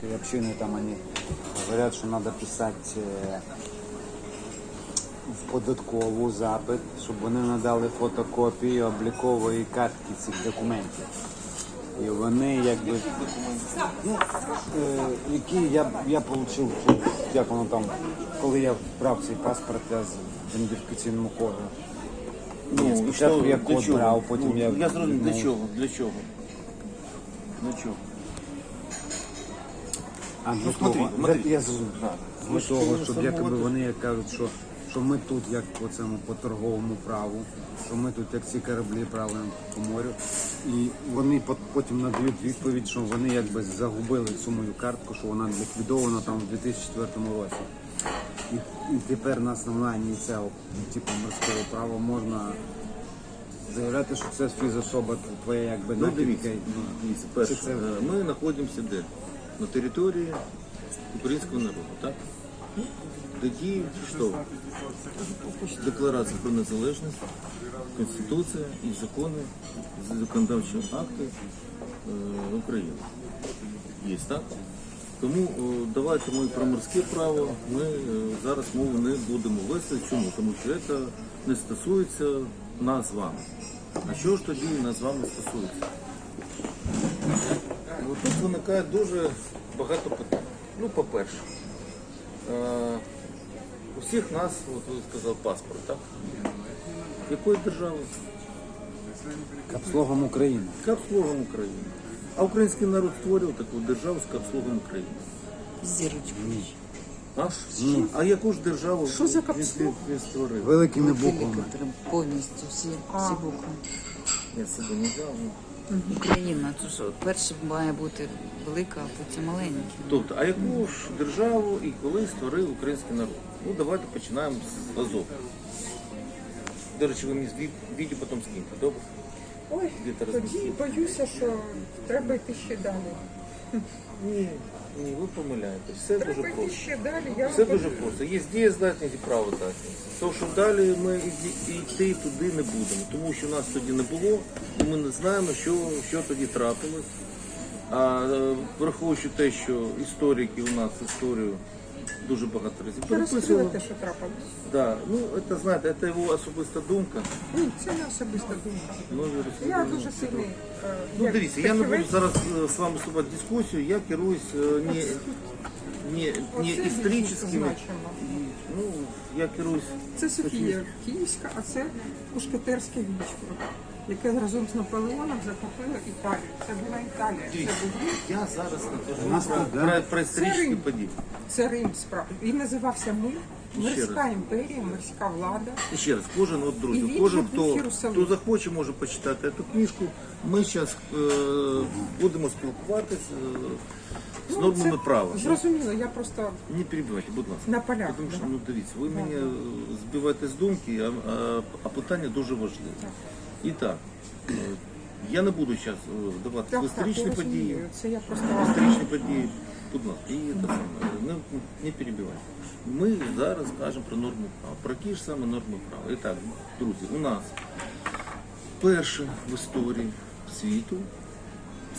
Общины там они говорят, що треба писати е, в податкову запит, щоб вони надали фотокопії облікової картки цих документів. І вони якби ну, е, які я, я отримав, як воно там, коли я брав цей паспорт, я з ідентифікаційному коду. Ні, спочатку я код брав, потім Ну, я. Я зрозумів, для ну, чого? Для чого? Для чого? А Ну, смотри, того, смотри. для- я зрозумів. Ж того, щоб якби вони як кажуть, що, що ми тут як по цьому по торговому праву, що ми тут як ці кораблі правимо по морю, і вони потім надають відповідь, що вони якби загубили цю мою картку, що вона ліквідована там в 2004 році. І, і тепер на основанні цього типу морського права можна заявляти, що це фізособа твоя якби Ну, дивіться, ну, дивіться, перше, Чи це- е, ми знаходимося де? На території українського народу, так? Тоді що? Декларація про незалежність, Конституція і закони, законодавчі акти е, України. Є, так? Тому е, давайте ми про морське право ми е, зараз мову не будемо вести. Чому? Тому що це не стосується нас з вами. А що ж тоді нас з вами стосується? Тут виникає дуже багато питань. Ну, по-перше, е, у всіх нас, от ви сказав, паспорт, так? Якої держави? Капслогом України. Капслогом України. А український народ створив таку державу з капслогом України. Зірочкою. А? А яку ж державу Що за він, капслог? він створив? Великими буквами. Повністю всі, всі букви. Я себе не взяв. ну. Україна, то що перше має бути велика, а потім маленька. Тобто, а яку ж державу і коли створив український народ? Ну, давайте починаємо з Азов. До речі, ви мені відео потім скиньте, добре? Ой, тоді розмістити. боюся, що треба йти ще далі. Ні, ні, ви помиляєтесь. Все дуже Треба просто. ще далі. Я Все дуже просто. Є дієздатність і праводатність. То, що далі ми йди- йти туди не будемо, тому що нас тоді не було, і ми не знаємо, що, що тоді трапилось. А е, враховуючи те, що історики у нас історію дуже багато разів Ви переписували. розкрили те, що трапилось. Да, ну це знаєте, це його особиста думка. Ні, це не особиста думка. Ну, Я дуже сильний. е, Ну як дивіться, я не буду фахівець. зараз е, з вами вступати в дискусію, я керуюсь е, не, не, не Оце історичними, значимо. ну, я керуюсь Це Софія Київська, а це Мушкетерське військо, яке разом з Наполеоном захопило Італію. Це була Італія. Це був Рим. Я зараз не нас кажу про, да? про, про історичні Рим. події. Це Рим справді. Він називався Ми. Ще Морська раз. імперія, морська влада. І ще раз, кожен от І друзі, він кожен же був хто, Єрусалим. хто захоче, може почитати цю книжку. Ми зараз е, будемо спілкуватися е, з Ну, нормами це права. Зрозуміло, я просто Не перебивайте, будь ласка. на полях. Тому що да. ну дивіться, ви мене е, збиваєте з думки, а, а, а питання дуже важливе. І так, е, я не буду зараз вдаватися Так, так, історичні я події. Це я просто Історичні події, будь ласка, і саме, не, не перебивайте. Ми зараз кажемо про норму права, про ті ж саме норми права. І так, друзі, у нас перше в історії світу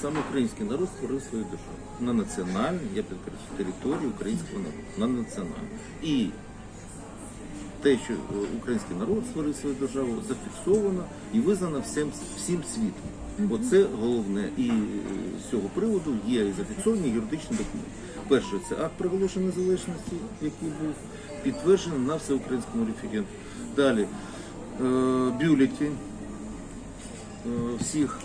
саме український народ створив свою державу. На національній, я підкреслю, території українського народу. На національній. І те, що е, український народ створив свою державу, зафіксовано і визнано всім, всім світом. Оце головне. І е, з цього приводу є і зафіксовані юридичні документи. Перше, це акт проголошення незалежності, який був підтверджений на всеукраїнському референдумі. Далі е, бюлетень всіх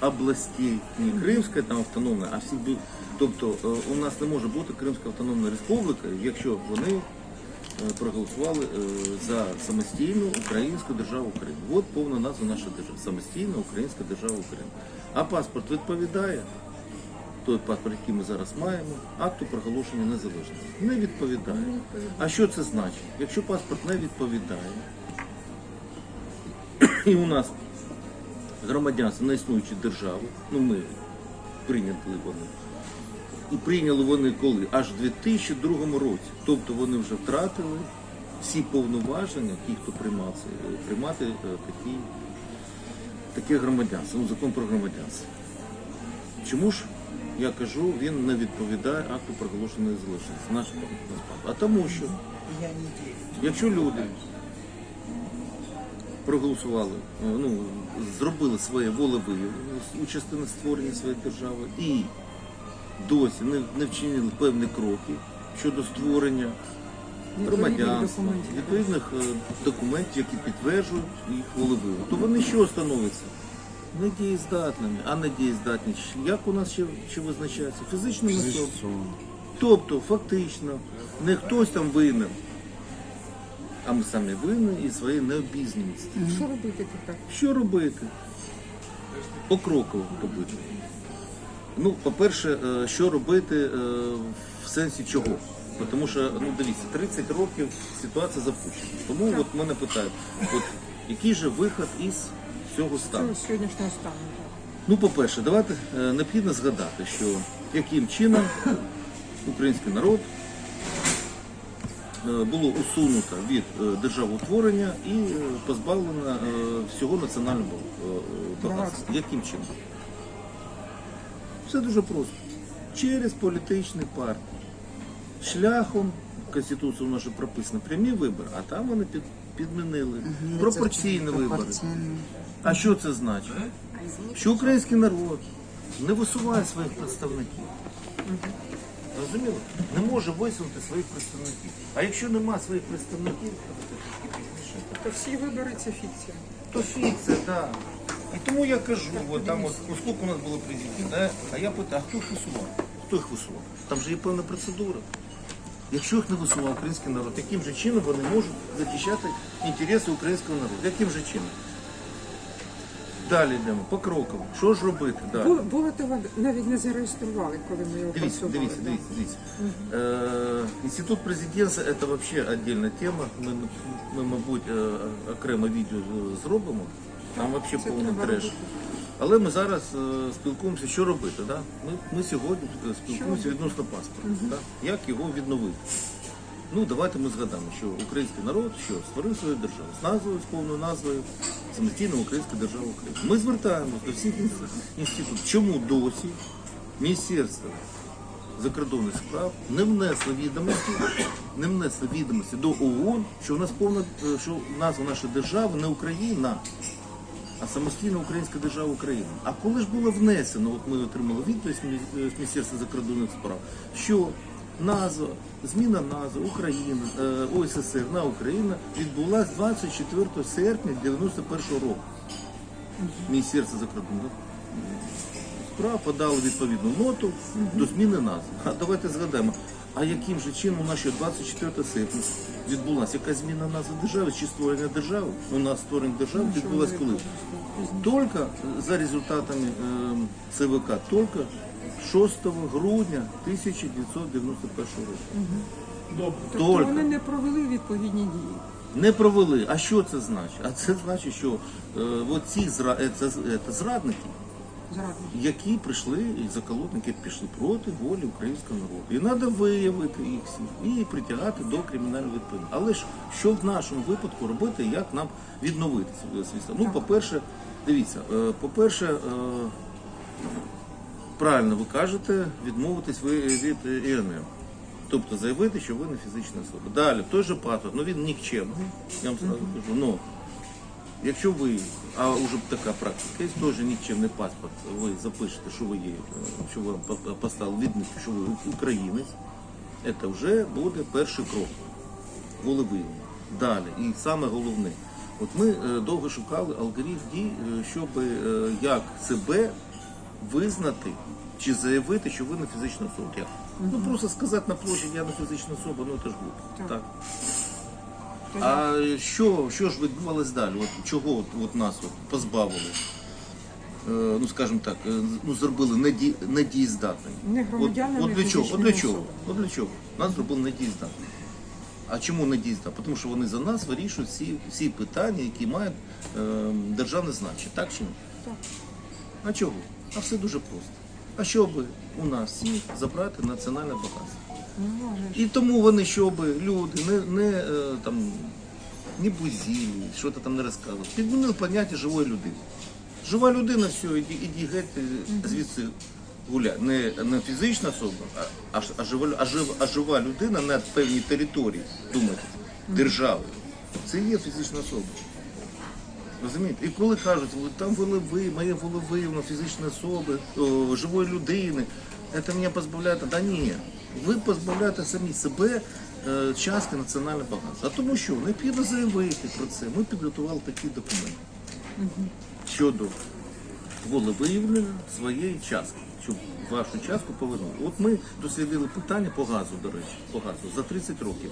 областей, не Кримська там автономна, а всіх бю- Тобто у нас не може бути Кримська автономна республіка, якщо вони проголосували е, за самостійну українську державу України. От повна назва нашої держави. Самостійна українська держава України. А паспорт відповідає, той паспорт, який ми зараз маємо, акту проголошення незалежності. Не відповідає. А що це значить? Якщо паспорт не відповідає, і у нас громадянство на існуючу державу, ну ми прийняли вони. І прийняли вони коли? Аж в 2002 році. Тобто вони вже втратили всі повноваження, ті, хто приймав це, приймати е, такі, таке громадянство, ну, закон про громадянство. Чому ж я кажу, він не відповідає акту проголошеної залежності. Наш. А тому що, якщо люди проголосували, е, ну, зробили своє волевиявлення у частини створення своєї держави і досі не, не вчинили певні кроки щодо створення громадянства, відповідних е, документів, які підтверджують їх волевиявлення, то вони що становляться? Недієздатними, а недієздатні. Як у нас ще, ще визначається? Фізичними особами. Тобто, фактично, не хтось там винен, а ми самі винні і своєї необізнаності. Що робити тепер? Що робити? Покроково робити. Ну, по-перше, е, що робити е, в сенсі чого? Тому що, ну дивіться, 30 років ситуація запущена. Тому от мене питають, от який же виход із цього стану? Сьогоднішнього стану. Ну, по-перше, давайте е, необхідно згадати, що яким чином український народ було усунуто від державоутворення і позбавлено всього національного. Багатства. Яким чином? Все дуже просто. Через політичні партії. Шляхом Конституції у нас же прописано прямі вибори, а там вони під, підмінили пропорційні вибори. Пропорційні. А що це значить? Що український народ не висуває своїх представників. Розуміло? Не може висунути своїх представників. А якщо нема своїх представників, То всі вибори це фікція. то фікція, так. І тому я кажу, от там от, ну, у нас було президентів, да? а я питаю, а хто їх висував? Хто їх висував? Там же є певна процедура. Якщо їх не висував український народ, яким же чином вони можуть захищати інтереси українського народу? Яким же чином? Далі йдемо, покроково. Що ж робити далі? Бу- Булатова навіть не зареєстрували, коли ми його Дивіться, працювали. дивіться, дивіться, дивіться. Е, Інститут президентства це взагалі віддільна тема. Ми, ми мабуть, е, окремо відео зробимо. Там взагалі повний треш. Але ми зараз е, спілкуємося, що робити. Да? Ми, ми сьогодні е, спілкуємося відносно паспорту. Да? Як його відновити? Ну, давайте ми згадаємо, що український народ що створив свою державу з назвою, з повною назвою самостійна Українська держава України. Ми звертаємось до всіх інс- інститутів. Чому досі Міністерство закордонних справ не внесло відомості, не внесло відомості до ООН, що в нас повна е, що назва нашої держави не Україна, а самостійна Українська держава України. А коли ж було внесено, от ми отримали відповідь з Міністерства закордонних справ, що назва, зміна назви України, е, ОССР на Україну відбулася 24 серпня 91 року. Міністерство закордонних справ подало відповідну ноту до зміни назви. А давайте згадаємо, а яким же чином у нас ще 24 серпня відбулася якась зміна назви держави чи створення держави? У нас створення держави відбулось коли? Только за результатами э, ЦВК, только 6 грудня 1991 року. Тобто Только. вони не провели відповідні дії. Не провели. А що це значить? А це значить, що е, от ці зра... е, це, це зрадники, Які прийшли і заколотники пішли проти волі українського народу. І треба виявити їх всіх і притягати до кримінальної відповідальності. Але ж що в нашому випадку робити, як нам відновити свій стан? Ну, по-перше, дивіться, е, по-перше, е, правильно ви кажете, відмовитись ви від е, ІНМ. Тобто заявити, що ви не фізична особа. Далі, той же паспорт, ну він нікчемний, я вам сразу кажу. Ну, Якщо ви, а вже така практика, є теж нікчемний паспорт, ви запишете, що ви є, що по- поставили відмітку, що ви українець, це вже буде перший крок волевиявлення. Далі, і саме головне, от ми е, довго шукали алгоритм дій, е, щоб е, як себе визнати чи заявити, що ви не фізична особа. Як? Ну просто сказати на площі, я не фізична особа, ну це ж глупо. Так. Так. А що, що ж відбувалось далі? От чого от, от нас от позбавили? Е, ну скажімо так, е, ну зробили неді, недієздатними. Не От, громадянами, от для чого? От для чого? От для чого? Нас зробили недієздатними. А чому недієздатними? Тому що вони за нас вирішують всі, всі питання, які мають е, державне значення. Так чи ні? Так. А чого? А все дуже просто. А щоб у нас всіх забрати національне багатство. І тому вони, щоб люди не, не е, там не бузілі, що то там не розказували. Підмінили поняття живої людини. Жива людина, все, іди, іди геть е, звідси гуляє, не, не фізична особа, а, а, жива, а, жива, а жива людина на певній території, думайте, держави. Це є фізична особа. Розумієте? І коли кажуть, там волеви, моє волевиявлено фізичної особи, о, живої людини, це мене позбавляє. Да ні, ви позбавляєте самі себе е, частки національного багатства. А тому що необхідно заявити про це. Ми підготували такі документи щодо волевиявлення своєї частки, щоб вашу частку повернули. От ми дослідили питання по газу, до речі, по газу за 30 років.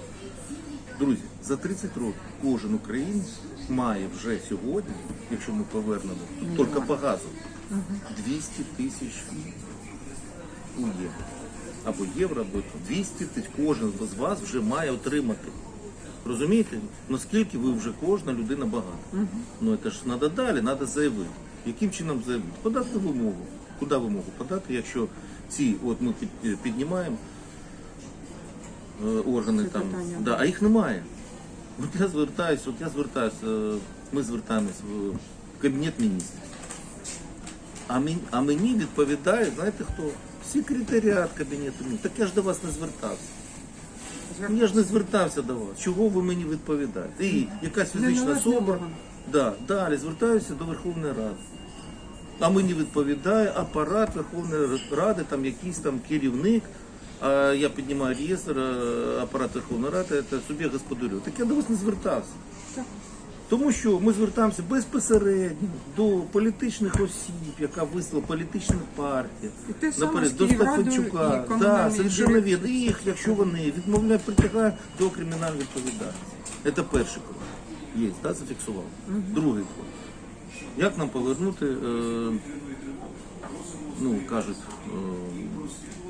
Друзі, за 30 років кожен українець має вже сьогодні, якщо ми повернемо, тільки по газу, 200 тисяч у євро. Або євро, або 200 тисяч. Кожен з вас вже має отримати. Розумієте, наскільки ви вже кожна людина багата. Ну це ж треба далі, треба заявити. Яким чином заявити? Подати вимогу. Куди вимогу подати, якщо ці, от ми піднімаємо е, органи Це там, питання. да, а їх немає. От я звертаюся, от я звертаюся, е, ми звертаємось в кабінет міністрів. А мені, а мені відповідає, знаєте хто? Секретаріат кабінету міністрів. Так я ж до вас не звертався. Я ж не звертався до вас. Чого ви мені відповідаєте? І якась фізична особа. Да, далі звертаюся до Верховної Ради. А мені відповідає апарат Верховної Ради, там якийсь там керівник. А я піднімаю реєстр, апарат Верховної Ради, це собі господарю. Так я до вас не звертався. Тому що ми звертаємося безпосередньо до політичних осіб, яка вислала політична партія. І те Наперед, до Стефанчука. Да, совершенно вірно. І їх, якщо вони відмовляють, притягають до кримінальної відповідальності. Це перший крок. Є, да, зафіксував. Другий крок. Як нам повернути, е, ну, кажуть, е,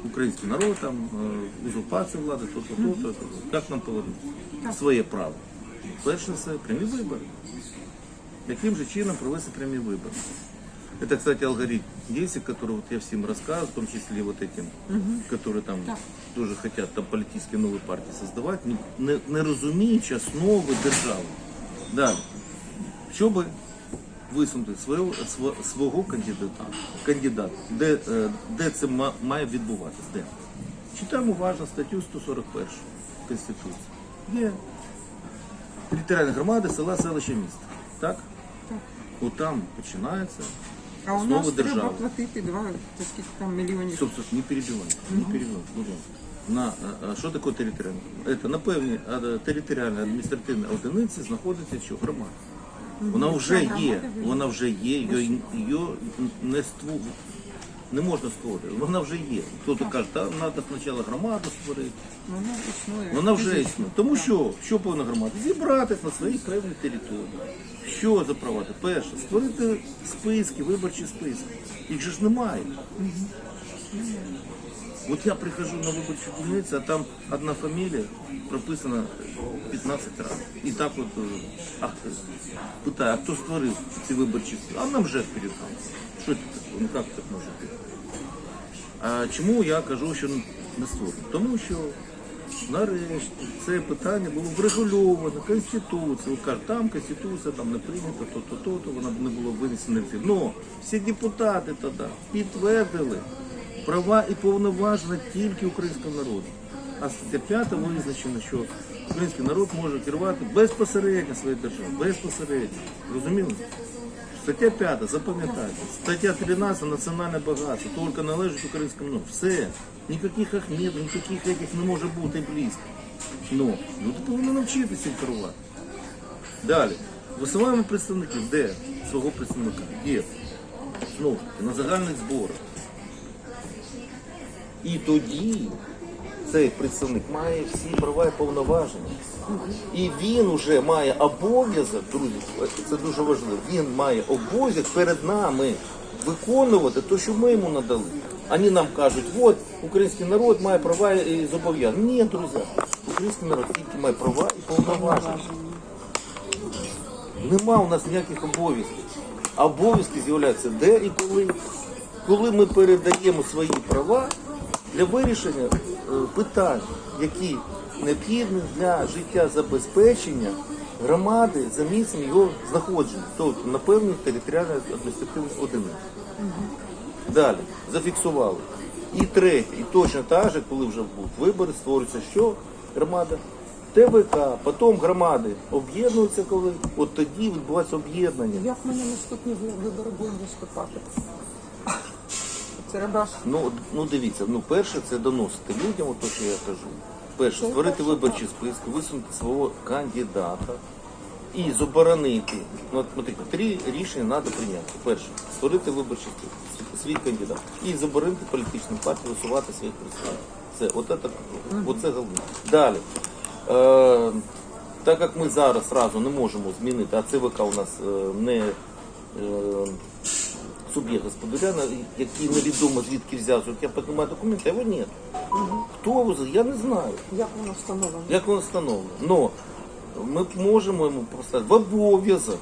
український народ, там, е, узурпація влади, то-то, то-то, то-то. Як нам повернути? Своє право. Перш за все, прямі вибори. Яким же чином провести прямі вибори? Это, кстати, алгоритм действий, который вот я всем рассказываю, в том числе вот этим, которые там тоже хотят там политические новые партии создавать, не, не, не розуміючи основи держави. Далі. Щоб висунути свого, сво- свого кандидата, кандидата, де, е, де це ма- має відбуватися, де? Читаємо уважно статтю 141 Конституції. Є територіальні громади, села, селища, міста. Так? От там починається А у нас треба держави. платити два, то скільки там мільйонів. Стоп, стоп, не перебивайте, не перебивайте, будь ласка. На, а, а що таке територіальне? Це на певній а, територіальній адміністративній одиниці знаходиться що? Громада. Вона вже є, вона вже є, її, її не ству, не можна створити, вона вже є. Хтось каже, та треба спочатку громаду створити. Вона існує. Вона вже існує. Тому що, що повинна громада? Зібратися на своїй певній території. Що запровадити? Перше, створити списки, виборчі списки. Їх же ж немає. От я прихожу на виборчу дільницю, а там одна фамілія прописана 15 разів. І так от е, а, хто- питаю, а хто створив ці виборчі? А нам вже передав. Що це таке? Ну як так може бути? А чому я кажу, що не створено? Тому що нарешті це питання було врегульовано Конституцією. Кажуть, там Конституція там не прийнята, то, то, то, то вона не було винесена в ефір. Ну, всі депутати тоді підтвердили права і повноваження тільки українського народу. А стаття 5 визначено, що український народ може керувати безпосередньо своєю державою. Безпосередньо. Розуміли? Стаття 5, запам'ятайте. Стаття 13 національне багатство, тільки належить українському народу. Все. Ніяких ахмедів, ніяких яких не може бути близько. Ну, люди повинні навчитися керувати. Далі. Висуваємо представників, де свого представника? Є. Знову на загальних зборах. І тоді цей представник має всі права і повноваження. І він уже має обов'язок, друзі, це дуже важливо. Він має обов'язок перед нами виконувати те, що ми йому надали. Вони нам кажуть, от український народ має права і зобов'язання. Ні, друзі, український народ тільки має права і повноваження. Нема у нас ніяких обов'язків. Обов'язки з'являються де і коли. Коли ми передаємо свої права для вирішення е, питань, які необхідні для життя забезпечення громади за місцем його знаходження, тобто на певній територіальній адміністративній одиниці. Далі, зафіксували. І третє, і точно так же, коли вже будуть вибори, створюється що? Громада. ТВК, потім громади об'єднуються, коли от тоді відбувається об'єднання. Як ми на наступні ви- вибори будемо виступати? Це. Ну, ну дивіться, ну перше це доносити людям, от то, що я кажу. Перше, Це створити виборчі списки, висунути свого кандидата і заборонити. Ну, от, смотрите, три рішення треба прийняти. Перше, створити виборчий список, свій кандидат. І заборонити політичним партіям висувати своїх представників. Це, от це, оце головне. Далі. Е, так як ми зараз одразу не можемо змінити, а ЦВК у нас е, не е, суб'єкт господаря, який невідомо звідки взявся. От я піднімаю документи, а його нет. Хто я не знаю. Як воно встановлено? Як воно встановлено? Но ми можемо йому поставити в обов'язок.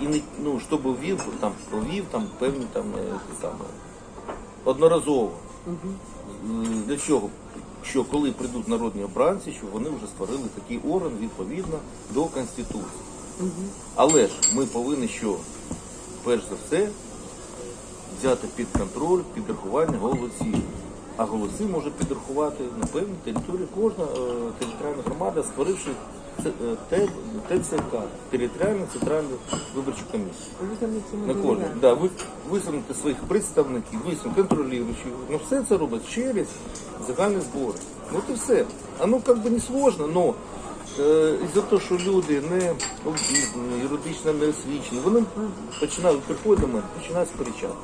І не, ну, щоб ввів, там, провів там, певні там, е, ті саме, одноразово. Е, Для чого? Що коли прийдуть народні обранці, щоб вони вже створили такий орган відповідно до Конституції. Але ж ми повинні що? Перш за все, взяти під контроль підрахування голосів. А голоси може підрахувати на певній території кожна е, територіальна громада, створивши е, ТЦК, територіальну центральну виборчу комісію. На кожен. Да, ви висунути своїх представників, висунути контролюючих. Ну все це робить через загальні збори. Ну і все. А ну як би не сложно, но е, із-за того, що люди не обізнані, юридично не освічені, вони починають приходять до мене, починають сперечатися.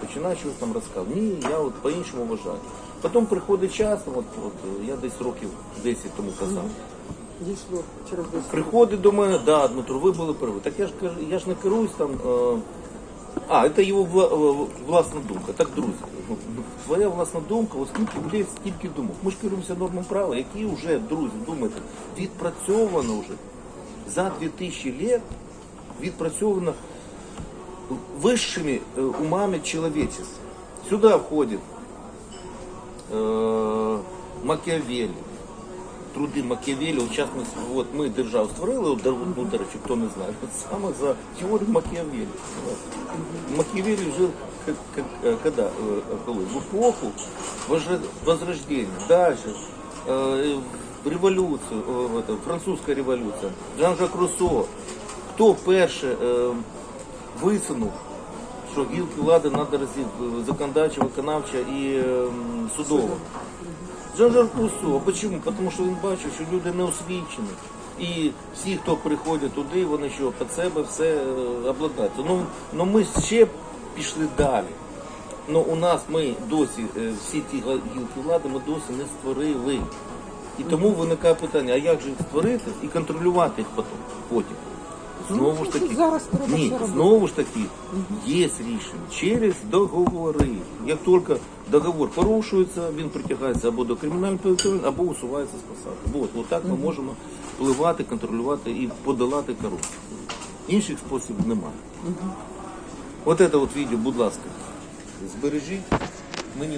Починають щось там розказувати. Ні, я от по-іншому вважаю. Потім приходить час, от, от я десь років 10 тому казав. Дійшло через 10 Приходить до мене, да, Дмитро, ви були праві. Так я ж кажу, я ж не керуюсь там. Е, а, це його вла- е, власна думка. Так, друзі, твоя власна думка, оскільки людей стільки думок. Ми ж керуємося нормом права, які вже, друзі, думаєте, відпрацьовано вже за 2000 лет, відпрацьовано высшими э, умами человечества. Сюда входит э, Макіавелі, труди Макіавелі, от зараз ми, от ми державу створили, от, ну, до речі, хто не знає, от саме за теорію Макіавелі. Макіавелі жив как, как, э, когда, э, коли? в эпоху возра- возрождения. Дальше э, в революцію, э, в это, французька революція, Жан-Жак Руссо. Хто перше е, висунув, що гілки влади треба розділити законодавча, виконавча і е, судова? Жан-Жак Руссо. А чому? Тому що він бачив, що люди не освічені. І всі, хто приходять туди, вони що під себе все е, обладнаються. Ну, ну ми ще пішли далі. Ну у нас ми досі е, всі ті гілки влади ми досі не створили. І тому виникає питання, а як же їх створити і контролювати їх потім? Потім? Знову ж таки, ні, знову ж таки, є рішення через договори. Як тільки договор порушується, він притягається або до кримінальної відповідальності, або усувається з посади. От, от так ми можемо впливати, контролювати і подолати корупцію. Інших способів немає. От це от відео, будь ласка, збережіть. Мені